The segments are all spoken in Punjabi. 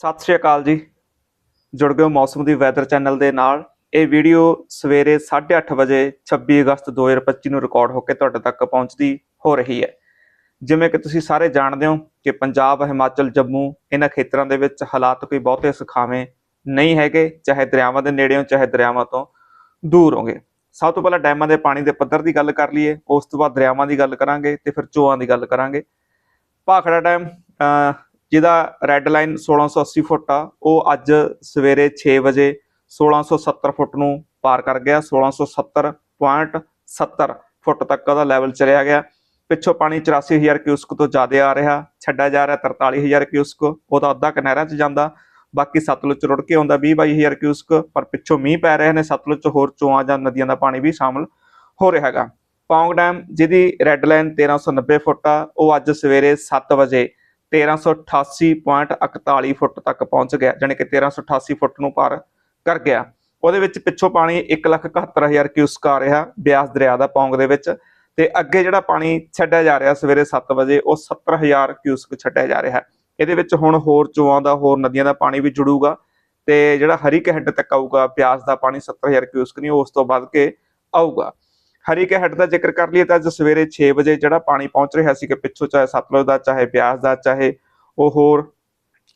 ਸਤਿ ਸ਼੍ਰੀ ਅਕਾਲ ਜੀ। ਜੁੜ ਗਏ ਮੌਸਮ ਦੀ ਵੈਦਰ ਚੈਨਲ ਦੇ ਨਾਲ। ਇਹ ਵੀਡੀਓ ਸਵੇਰੇ 8:30 ਵਜੇ 26 ਅਗਸਤ 2025 ਨੂੰ ਰਿਕਾਰਡ ਹੋ ਕੇ ਤੁਹਾਡੇ ਤੱਕ ਪਹੁੰਚਦੀ ਹੋ ਰਹੀ ਹੈ। ਜਿਵੇਂ ਕਿ ਤੁਸੀਂ ਸਾਰੇ ਜਾਣਦੇ ਹੋ ਕਿ ਪੰਜਾਬ, ਹਿਮਾਚਲ, ਜੰਮੂ ਇਹਨਾਂ ਖੇਤਰਾਂ ਦੇ ਵਿੱਚ ਹਾਲਾਤ ਕੋਈ ਬਹੁਤੇ ਸੁਖਾਵੇਂ ਨਹੀਂ ਹੈਗੇ, ਚਾਹੇ ਦਰਿਆਵਾਂ ਦੇ ਨੇੜੇ ਹੋ ਚਾਹੇ ਦਰਿਆਵਾਂ ਤੋਂ ਦੂਰ ਹੋਗੇ ਸਭ ਤੋਂ ਪਹਿਲਾਂ ਡੈਮਾਂ ਦੇ ਪਾਣੀ ਦੇ ਪੱਧਰ ਦੀ ਗੱਲ ਕਰ ਲਈਏ, ਉਸ ਤੋਂ ਬਾਅਦ ਦਰਿਆਵਾਂ ਦੀ ਗੱਲ ਕਰਾਂਗੇ ਤੇ ਫਿਰ ਚੋਆਂ ਦੀ ਗੱਲ ਕਰਾਂਗੇ। ਭਾਖੜਾ ਡੈਮ ਜਿਹਦਾ ਰੈੱਡ ਲਾਈਨ 1680 ਫੁੱਟ ਆ, ਉਹ ਅੱਜ ਸਵੇਰੇ 6 ਵਜੇ 1670 ਫੁੱਟ ਨੂੰ ਪਾਰ ਕਰ ਗਿਆ 1670.70 ਫੁੱਟ ਤੱਕ ਉਹਦਾ ਲੈਵਲ ਚਲਿਆ ਗਿਆ। ਪਿੱਛੋਂ ਪਾਣੀ 84000 ਕਿਊਸਕ ਤੋਂ ਜ਼ਿਆਦਾ ਆ ਰਿਹਾ, ਛੱਡਿਆ ਜਾ ਰਿਹਾ 43000 ਕਿਊਸਕ ਉਹਦਾ ਅੱਧਾ ਕਨਹਿਰਾਂ 'ਚ ਜਾਂਦਾ। ਬਾਕੀ ਸਤਲੁਜ ਰੁੜ ਕੇ ਆਉਂਦਾ 20 22000 ਕਿਊਸਕ ਪਰ ਪਿੱਛੋਂ ਮੀਂਹ ਪੈ ਰਹੇ ਨੇ, ਸਤਲੁਜ 'ਚ ਹੋਰ ਚੋਆਂ ਜਾਂ ਨਦੀਆਂ ਦਾ ਪਾਣੀ ਵੀ ਸ਼ਾਮਲ ਹੋ ਰਿਹਾ ਹੈਗਾ। ਪੌਂਗ ਡੈਮ ਜਿਹਦੀ ਰੈੱਡ ਲਾਈਨ 1390 ਫੁੱਟ ਆ, ਉਹ ਅੱਜ ਸਵੇਰੇ 7 ਵਜੇ 1388.41 ਫੁੱਟ ਤੱਕ ਪਹੁੰਚ ਗਿਆ, ਜਾਣੀ ਕਿ 1388 ਫੁੱਟ ਨੂੰ ਪਾਰ ਕਰ ਗਿਆ। ਉਹਦੇ ਵਿੱਚ ਪਿੱਛੋਂ ਪਾਣੀ 171000 ਕਿਊਸਕ ਆ ਰਿਹਾ ਬਿਆਸ ਦਰਿਆ ਦਾ ਪੌਂਗ ਦੇ ਵਿੱਚ ਤੇ ਅੱਗੇ ਜਿਹੜਾ ਪਾਣੀ ਛੱਡਿਆ ਜਾ ਰਿਹਾ ਸਵੇਰੇ 7 ਵਜੇ, ਉਹ 70000 ਕਿਊਸਕ ਛੱਡਿਆ ਜਾ ਰਿਹਾ। ਇਹਦੇ ਵਿੱਚ ਹੁਣ ਹੋਰ ਚੋਆਂ ਦਾ, ਹੋਰ ਨਦੀਆਂ ਦਾ ਪਾਣੀ ਵੀ ਜੁੜੂਗਾ ਤੇ ਜਿਹੜਾ ਹਰੀ ਹੈੱਡ ਤੱਕ ਆਊਗਾ, ਬਿਆਸ ਦਾ ਪਾਣੀ 70000 ਕਿਊਸਕ ਨਹੀਂ, ਉਸ ਤੋਂ ਵੱਧ ਕੇ ਆਊਗਾ। ਹਰੀਕੇ ਹੈੱਡ ਦਾ ਜ਼ਿਕਰ ਕਰ ਲਈਏ ਤਾਂ ਅੱਜ ਸਵੇਰੇ 6 ਵਜੇ ਜਿਹੜਾ ਪਾਣੀ ਪਹੁੰਚ ਰਿਹਾ ਸੀ ਕਿ ਪਿੱਛੋਂ ਚਾਹੇ ਸਤਲੁਜ ਦਾ, ਚਾਹੇ ਬਿਆਸ ਦਾ, ਚਾਹੇ ਉਹ ਹੋਰ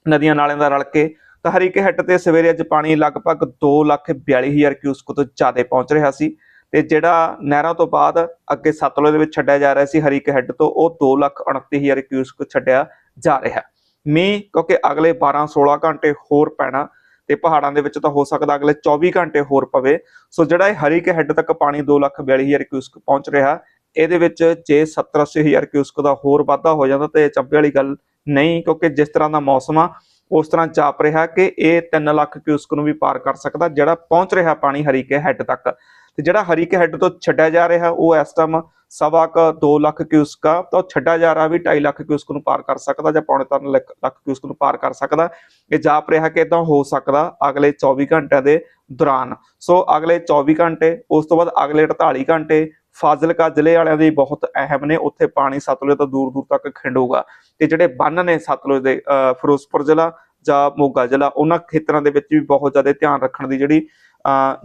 ਨਦੀਆਂ ਨਾਲਿਆਂ ਦਾ ਰਲ ਕੇ, ਤਾਂ ਹਰੀਕੇ ਹੈੱਡ ਤੇ ਸਵੇਰੇ ਅੱਜ ਪਾਣੀ ਲਗਭਗ 242000 ਕਿਊਸਕ ਤੋਂ ਜ਼ਿਆਦਾ ਪਹੁੰਚ ਰਿਹਾ ਸੀ ਤੇ ਜਿਹੜਾ ਨਹਿਰਾਂ ਤੋਂ ਬਾਅਦ ਅੱਗੇ ਸਤਲੁਜ ਦੇ ਵਿੱਚ ਛੱਡਿਆ ਜਾ ਰਿਹਾ ਸੀ ਹਰੀਕੇ ਹੈੱਡ ਤੋਂ ਉਹ 229000 ਕਿਊਸਕ ਛੱਡਿਆ ਜਾ ਰਿਹਾ। ਮੀਂਹ ਕਿਉਂਕਿ ਅਗਲੇ 12-16 ਘੰਟੇ ਹੋਰ ਪੈਣਾ ਤੇ ਪਹਾੜਾਂ ਦੇ ਵਿੱਚ ਤਾਂ ਹੋ ਸਕਦਾ ਅਗਲੇ 24 ਘੰਟੇ ਹੋਰ ਪਵੇ। ਸੋ ਜਿਹੜਾ ਇਹ ਹਰੀਕੇ ਹੈੱਡ ਤੱਕ ਪਾਣੀ 242000 ਕਿਊਸਕ ਪਹੁੰਚ ਰਿਹਾ, ਇਹਦੇ ਵਿੱਚ ਜੇ 70-80000 ਕਿਊਸਕ ਦਾ ਹੋਰ ਵਾਧਾ ਹੋ ਜਾਂਦਾ ਤੇ ਇਹ ਚੱਬੇ ਵਾਲੀ ਗੱਲ ਨਹੀਂ, ਕਿਉਂਕਿ ਜਿਸ ਤਰ੍ਹਾਂ ਦਾ ਮੌਸਮ ਆ ਉਸ ਤਰ੍ਹਾਂ ਚਾਪ ਰਿਹਾ ਕਿ ਇਹ 3 ਲੱਖ ਕਿਊਸਕ ਨੂੰ ਵੀ ਪਾਰ ਕਰ ਸਕਦਾ, ਜਿਹੜਾ ਪਹੁੰਚ ਰਿਹਾ ਪਾਣੀ ਹਰੀਕੇ ਹੈੱਡ ਤੱਕ। ਤੇ ਜਿਹੜਾ ਹਰੀਕੇ ਹੈੱਡ ਤੋਂ ਛੱਡਿਆ ਜਾ ਰਿਹਾ, ਉਹ ਇਸ ਟਾਈਮ ਸਵਾ ਕ 2 ਲੱਖ ਕਿਊਸਕ ਆ, ਤਾਂ ਉਹ ਛੱਡਿਆ ਜਾ ਰਿਹਾ ਵੀ 2.5 ਲੱਖ ਕਿਊਸਕ ਨੂੰ ਪਾਰ ਕਰ ਸਕਦਾ ਜਾਂ ਪੌਣੇ 3 ਲੱਖ ਲੱਖ ਕਿਊਸਕ ਨੂੰ ਪਾਰ ਕਰ ਸਕਦਾ। ਇਹ ਜਾਪ ਰਿਹਾ ਕਿ ਇਦਾਂ ਹੋ ਸਕਦਾ ਅਗਲੇ 24 ਘੰਟਿਆਂ ਦੇ ਦੌਰਾਨ। ਸੋ ਅਗਲੇ 24 ਘੰਟੇ, ਉਸ ਤੋਂ ਬਾਅਦ ਅਗਲੇ 48 ਘੰਟੇ ਫਾਜ਼ਿਲਕਾ ਜ਼ਿਲ੍ਹੇ ਵਾਲਿਆਂ ਦੇ ਬਹੁਤ ਅਹਿਮ ਨੇ। ਉੱਥੇ ਪਾਣੀ ਸਤਲੁਜ ਤੋਂ ਦੂਰ ਦੂਰ ਤੱਕ ਖਿੰਡੂਗਾ। ਤੇ ਜਿਹੜੇ ਬੰਨ ਨੇ ਸਤਲੁਜ ਦੇ, ਅਹ ਫਿਰੋਜ਼ਪੁਰ ਜ਼ਿਲ੍ਹਾ ਜਾਂ ਮੋਗਾ ਜ਼ਿਲ੍ਹਾ, ਉਹਨਾਂ ਖੇਤਰਾਂ ਦੇ ਵਿੱਚ ਵੀ ਬਹੁਤ ਜ਼ਿਆਦਾ ਧਿਆਨ ਰੱਖਣ ਦੀ ਜਿਹੜੀ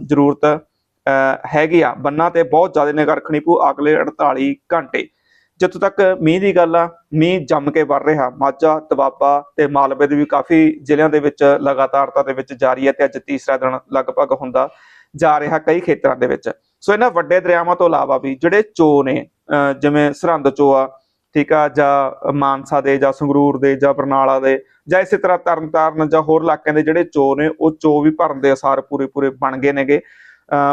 ਜ਼ਰੂਰਤ, ਅਹ ਹੈਗੀ ਆ। ਬੰਨਾਂ ਤੇ ਬਹੁਤ ਜ਼ਿਆਦਾ ਨਿਗਰ ਰੱਖਣੀ ਪਊ ਅਗਲੇ 48 ਘੰਟੇ। ਜਿੱਥੋਂ ਤੱਕ ਮੀਂਹ ਦੀ ਗੱਲ ਆ, ਮੀਂਹ ਜੰਮ ਕੇ ਵਰ ਰਿਹਾ। ਮਾਝਾ, ਤਵਾਬਾ ਤੇ ਮਾਲਵੇ ਦੇ ਵੀ ਕਾਫੀ ਜ਼ਿਲ੍ਹਿਆਂ ਦੇ ਵਿੱਚ ਲਗਾਤਾਰਤਾ ਦੇ ਵਿੱਚ ਜਾਰੀ ਹੈ ਤੇ ਅੱਜ ਤੀਸਰਾ ਦਿਨ ਲਗਭਗ ਹੁੰਦਾ ਜਾ ਰਿਹਾ ਕਈ ਖੇਤਰਾਂ ਦੇ ਵਿੱਚ। ਸੋ ਇਹਨਾਂ ਵੱਡੇ ਦਰਿਆਵਾਂ ਤੋਂ ਇਲਾਵਾ ਵੀ ਜਿਹੜੇ ਚੋ ਨੇ ਜਿਵੇਂ ਸਰਹੰਦ ਚੋ ਆ ਠੀਕ ਆ, ਜਾਂ ਮਾਨਸਾ ਦੇ, ਜਾਂ ਸੰਗਰੂਰ ਦੇ, ਜਾਂ ਬਰਨਾਲਾ ਦੇ, ਜਾਂ ਇਸੇ ਤਰ੍ਹਾਂ ਤਰਨਤਾਰਨ ਜਾਂ ਹੋਰ ਇਲਾਕਿਆਂ ਦੇ ਜਿਹੜੇ ਚੋ ਨੇ, ਉਹ ਚੋ ਵੀ ਭਰਨ ਦੇ ਅਸਾਰ ਪੂਰੇ ਪੂਰੇ ਬਣ ਗਏ ਨੇਗੇ।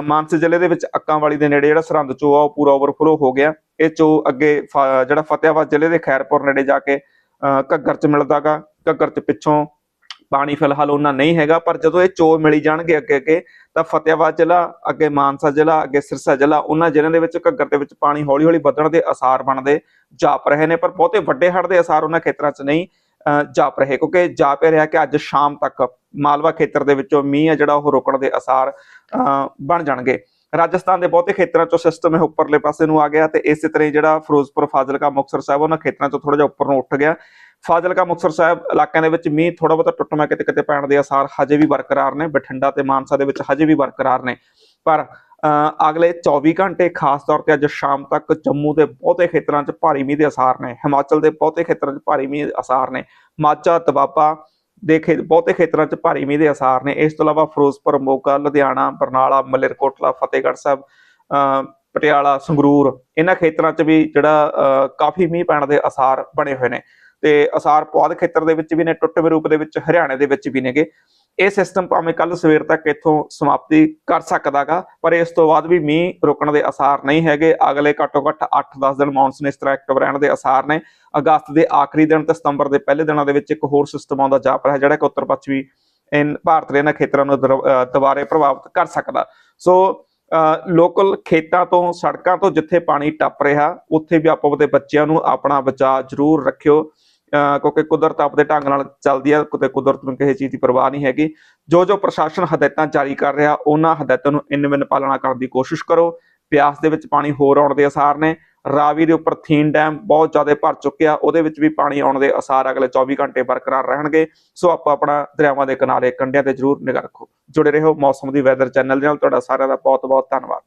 ਮਾਨਸਾ ਜ਼ਿਲ੍ਹੇ ਦੇ ਵਿੱਚ ਅੱਕਾਂ ਵਾਲੀ ਦੇ ਨੇੜੇ ਜਿਹੜਾ ਸਰਹੰਦ ਚੋ ਆ ਉਹ ਪੂਰਾ ਓਵਰਫਲੋ ਹੋ ਗਿਆ। ਇਹ ਚੋ ਅੱਗੇ ਫ- ਜਿਹੜਾ ਫਤਿਆਬਾਦ ਜ਼ਿਲ੍ਹੇ ਦੇ ਖੈਰਪੁਰ ਨੇੜੇ ਜਾ ਕੇ ਘੱਗਰ ਚ ਮਿਲਦਾਗਾ ਘੱਗਰ ਚ ਪਿੱਛੋਂ ਪਾਣੀ ਫਿਲਹਾਲ ਉਹਨਾਂ ਨਹੀਂ ਹੈਗਾ ਪਰ ਜਦੋਂ ਇਹ ਚੋ ਮਿਲੀ ਜਾਣਗੇ ਅੱਗੇ ਅੱਗੇ ਤਾਂ ਫਤਿਆਬਾਦ ਜ਼ਿਲ੍ਹਾ ਅੱਗੇ ਮਾਨਸਾ ਜ਼ਿਲ੍ਹਾ ਅੱਗੇ ਸਿਰਸਾ ਜ਼ਿਲ੍ਹਾ ਉਹਨਾਂ ਜ਼ਿਲ੍ਹਿਆਂ ਦੇ ਵਿੱਚ ਘੱਗਰ ਦੇ ਵਿੱਚ ਪਾਣੀ ਹੌਲੀ ਹੌਲੀ ਵਧਣ ਦੇ ਅਸਾਰ ਬਣਦੇ ਜਾਪ ਰਹੇ ਨੇ ਪਰ ਬਹੁਤੇ ਵੱਡੇ ਹੜ੍ਹ ਦੇ ਅਸਾਰ ਉਹਨਾਂ ਖੇਤਰਾਂ 'ਚ ਨਹੀਂ ਅਹ, ਜਾਪ ਰਹੇ ਕਿਉਂਕਿ ਜਾਪ ਰਿਹਾ ਕਿ ਅੱਜ ਸ਼ਾਮ ਤੱਕ ਮਾਲਵਾ ਖੇਤਰ ਦੇ ਵਿੱਚੋਂ ਮੀਂਹ ਆ ਜਿਹੜਾ ਉਹ ਰੁਕਣ ਦੇ ਅਸਾਰ ਅਹ, ਬਣ ਜਾਣਗੇ। ਰਾਜਸਥਾਨ ਦੇ ਬਹੁਤੇ ਖੇਤਰਾਂ 'ਚੋਂ ਸਿਸਟਮ ਇਹ ਉੱਪਰਲੇ ਪਾਸੇ ਨੂੰ ਆ ਗਿਆ ਤੇ ਇਸੇ ਤਰ੍ਹਾਂ ਹੀ ਜਿਹੜਾ ਫਿਰੋਜ਼ਪੁਰ ਫਾਜ਼ਿਲਕਾ ਮੁਕਤਸਰ ਸਾਹਿਬ ਉਹਨਾਂ ਖੇਤਰਾਂ 'ਚੋਂ ਥੋੜਾ ਜਿਹਾ ਉੱਪਰ ਨੂੰ ਉੱਠ ਗਿਆ। ਫਾਜ਼ਿਲਕਾ ਮੁਕਤਸਰ ਸਾਹਿਬ ਇਲਾਕਿਆਂ ਦੇ ਵਿੱਚ ਮੀਂਹ ਥੋੜਾ ਬਹੁਤਾ ਟੁੱਟਮਾ ਕਿਤੇ ਕਿਤੇ ਪੈਣ ਦੇ ਅਸਾਰ ਹਜੇ ਵੀ ਬਰਕਰਾਰ ਨੇ, ਬਠਿੰਡਾ ਤੇ ਮਾਨਸਾ ਦੇ ਵਿੱਚ ਹਜੇ ਵੀ ਬਰਕਰਾਰ ਨੇ। ਪਰ ਅਗਲੇ 24 ਘੰਟੇ ਖਾਸ ਤੌਰ ਤੇ ਅੱਜ ਸ਼ਾਮ ਤੱਕ ਜੰਮੂ ਦੇ ਬਹੁਤੇ ਖੇਤਰਾਂ 'ਚ ਭਾਰੀ ਮੀਂਹ ਦੇ ਅਸਾਰ ਨੇ, ਹਿਮਾਚਲ ਦੇ ਬਹੁਤੇ ਖੇਤਰਾਂ 'ਚ ਭਾਰੀ ਮੀਂਹ ਦੇ ਅਸਾਰ ਨੇ, ਮਾਝਾ ਤਵਾਬਾ ਦੇ ਖੇ, ਬਹੁਤੇ ਖੇਤਰਾਂ 'ਚ ਭਾਰੀ ਮੀਂਹ ਦੇ ਅਸਾਰ ਨੇ। ਇਸ ਤੋਂ ਇਲਾਵਾ ਫਿਰੋਜ਼ਪੁਰ, ਮੋਗਾ, ਲੁਧਿਆਣਾ, ਬਰਨਾਲਾ, ਮਲੇਰਕੋਟਲਾ, ਫਤਿਹਗੜ੍ਹ ਸਾਹਿਬ ਪਟਿਆਲਾ, ਸੰਗਰੂਰ, ਇਹਨਾਂ ਖੇਤਰਾਂ 'ਚ ਵੀ ਜਿਹੜਾ ਕਾਫੀ ਮੀਂਹ ਪੈਣ ਦੇ ਅਸਾਰ ਬਣੇ ਹੋਏ ਨੇ। ਤੇ ਅਸਾਰ ਪੁਆਧ ਖੇਤਰ ਦੇ ਵਿੱਚ ਵੀ ਨੇ ਟੁੱਟਵੇਂ ਰੂਪ ਦੇ ਵਿੱਚ ਹਰਿਆਣੇ ਦੇ ਵਿੱਚ ਵੀ ਨੇਗੇ। ਇਹ ਸਿਸਟਮ ਭਾਵੇਂ ਕੱਲ ਸਵੇਰ ਤੱਕ ਇੱਥੋਂ ਸਮਾਪਤੀ ਕਰ ਸਕਦਾਗਾ, ਪਰ ਇਸ ਤੋਂ ਬਾਅਦ ਵੀ ਮੀਂਹ ਰੁਕਣ ਦੇ ਅਸਾਰ ਨਹੀਂ ਹੈਗੇ। ਅਗਲੇ ਘੱਟੋ ਘੱਟ 8-10 ਦਿਨ ਮੌਨਸੂਨ ਇਸ ਤਰ੍ਹਾਂ ਐਕਟਿਵ ਰਹਿਣ ਦੇ ਅਸਾਰ ਨੇ। ਅਗਸਤ ਦੇ ਆਖਰੀ ਦਿਨ ਤੇ ਸਤੰਬਰ ਦੇ ਪਹਿਲੇ ਦਿਨਾਂ ਦੇ ਵਿੱਚ ਇੱਕ ਹੋਰ ਸਿਸਟਮ ਆਉਂਦਾ ਜਾਪ ਰਿਹਾ ਜਿਹੜਾ ਕਿ ਉੱਤਰ ਪੱਛਮੀ ਇਨ ਭਾਰਤ ਦੇ ਇਹਨਾਂ ਖੇਤਰਾਂ ਨੂੰ ਦਰ- ਦੁਬਾਰੇ ਪ੍ਰਭਾਵਿਤ ਕਰ ਸਕਦਾ। ਸੋ ਲੋਕਲ ਖੇਤਾਂ ਤੋਂ, ਸੜਕਾਂ ਤੋਂ ਜਿੱਥੇ ਪਾਣੀ ਟੱਪ ਰਿਹਾ, ਉੱਥੇ ਵੀ ਆਪੋ ਆਪਣੇ ਬੱਚਿਆਂ ਨੂੰ ਆਪਣਾ ਬਚਾਅ ਜ਼ਰੂਰ ਰੱਖਿਓ। ਕਿਉਂਕਿ ਕੁਦਰਤ ਆਪਦੇ ਢੰਗ ਨਾਲ ਚੱਲਦੀ ਹੈ ਕਿਤੇ ਕੁਦਰਤ ਨੂੰ ਕਿਸੇ ਚੀਜ਼ ਦੀ ਪਰਵਾਹ ਨਹੀਂ ਹੈਗੀ। ਜੋ ਜੋ ਪ੍ਰਸ਼ਾਸਨ ਹਦਾਇਤਾਂ ਜਾਰੀ ਕਰ ਰਿਹਾ, ਉਹਨਾਂ ਹਦਾਇਤਾਂ ਨੂੰ ਇਨ ਮਿਨ ਪਾਲਣਾ ਕਰਨ ਦੀ ਕੋਸ਼ਿਸ਼ ਕਰੋ। ਪਿਆਸ ਦੇ ਵਿੱਚ ਪਾਣੀ ਹੋਰ ਆਉਣ ਦੇ ਅਸਾਰ ਨੇ। ਰਾਵੀ ਦੇ ਉੱਪਰ ਥੀਨ ਡੈਮ ਬਹੁਤ ਜ਼ਿਆਦਾ ਭਰ ਚੁੱਕਿਆ ਉਹਦੇ ਵਿੱਚ ਵੀ ਪਾਣੀ ਆਉਣ ਦੇ ਅਸਾਰ ਅਗਲੇ 24 ਘੰਟੇ ਬਰਕਰਾਰ ਰਹਿਣਗੇ। ਸੋ ਆਪਾਂ ਆਪਣਾ ਦਰਿਆਵਾਂ ਦੇ ਕਿਨਾਰੇ, ਕੰਢਿਆਂ ਤੇ ਜ਼ਰੂਰ ਨਿਗਾਹ ਰੱਖੋ। ਜੁੜੇ ਰਹੋ ਮੌਸਮ ਦੀ ਵੈਦਰ ਚੈਨਲ ਦੇ ਨਾਲ। ਤੁਹਾਡਾ ਸਾਰਿਆਂ ਦਾ ਬਹੁਤ ਬਹੁਤ ਧੰਨਵਾਦ।